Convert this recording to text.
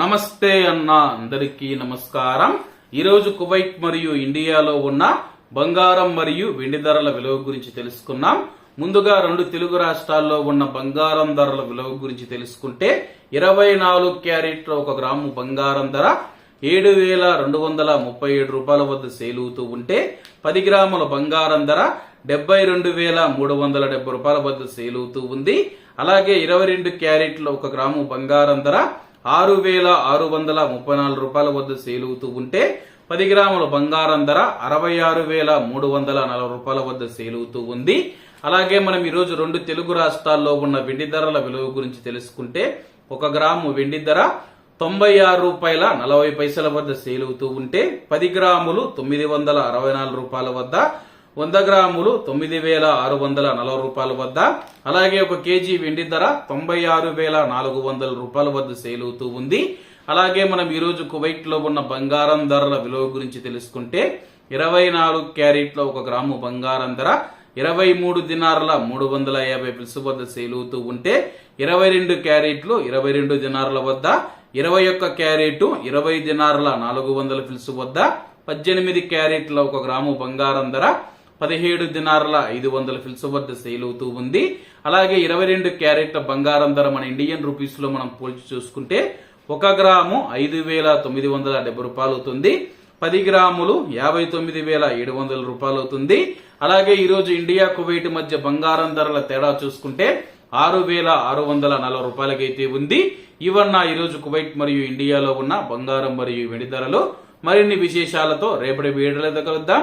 నమస్తే అన్న అందరికీ నమస్కారం. ఈరోజు కువైట్ మరియు ఇండియాలో ఉన్న బంగారం మరియు వెండి ధరల విలువ గురించి తెలుసుకున్నాం ముందుగా రెండు తెలుగు రాష్ట్రాల్లో ఉన్న బంగారం ధరల విలువ గురించి తెలుసుకుంటే ఇరవై నాలుగు క్యారెట్ల ఒక గ్రాము బంగారం ధర ఏడు వేల రెండు వందల ముప్పై ఏడు రూపాయల వద్ద సేల్ అవుతూ ఉంటే పది గ్రాముల బంగారం ధర డెబ్బై రెండు వేల మూడు వందల డెబ్బై రూపాయల వద్ద సేల్ అవుతూ ఉంది. అలాగే ఇరవై రెండు క్యారెట్ల ఒక గ్రాము బంగారం ధర ఆరు వేల ఆరు వందల ముప్పై నాలుగు రూపాయల వద్ద సేలుగుతూ అవుతూ ఉంటే పది గ్రాముల బంగారం ధర అరవై ఆరు వేల మూడు వందల నలభై రూపాయల వద్ద సేలుగుతూ అవుతూ ఉంది. అలాగే మనం ఈరోజు రెండు తెలుగు రాష్ట్రాల్లో ఉన్న వెండి ధరల విలువ గురించి తెలుసుకుంటే ఒక గ్రాము వెండి ధర తొంభై ఆరు రూపాయల నలభై పైసల వద్ద సేలుగుతూ అవుతూ ఉంటే పది గ్రాములు తొమ్మిది వందల అరవై నాలుగు రూపాయల వద్ద వంద గ్రాములు తొమ్మిది వేల ఆరు వందల నలభై రూపాయల వద్ద అలాగే ఒక కేజీ వెండి ధర తొంభై ఆరు వేల నాలుగు వందల రూపాయల వద్ద సేల్ అవుతూ ఉంది. అలాగే మనం ఈరోజు కువైట్లో ఉన్న బంగారం ధరల విలువ గురించి తెలుసుకుంటే ఇరవై నాలుగు క్యారెట్లో ఒక గ్రాము బంగారం ధర ఇరవై మూడు దినార్ల మూడు వందల యాభై పిలుసు వద్ద సేల్ అవుతూ ఉంటే ఇరవై రెండు క్యారెట్లు ఇరవై రెండు దినార్ల వద్ద ఇరవై ఒక్క క్యారెట్ ఇరవై దినార్ల నాలుగు వందల పిలుసు వద్ద పద్దెనిమిది క్యారెట్ల ఒక గ్రాము బంగారం ధర పదిహేడు దినార్ల ఐదు వందల ఫిల్స్ వద్ద సేల్ అవుతూ ఉంది. అలాగే ఇరవై రెండు క్యారెట్ల బంగారం ధర మన ఇండియన్ రూపీస్లో మనం పోల్చి చూసుకుంటే ఒక గ్రాము ఐదు వేల తొమ్మిది వందల డెబ్బై రూపాయలు అవుతుంది. పది గ్రాములు యాభై తొమ్మిది వేల ఏడు వందల రూపాయలు అవుతుంది. అలాగే ఈరోజు ఇండియా కువైట్ మధ్య బంగారం ధరల తేడా చూసుకుంటే ఆరు వేల ఆరు వందల నలభై రూపాయలకైతే ఉంది. ఇవన్న ఈరోజు కువైట్ మరియు ఇండియాలో ఉన్న బంగారం మరియు వెండి ధరలు. మరిన్ని విశేషాలతో రేపటి వీడియోలో కలుద్దాం.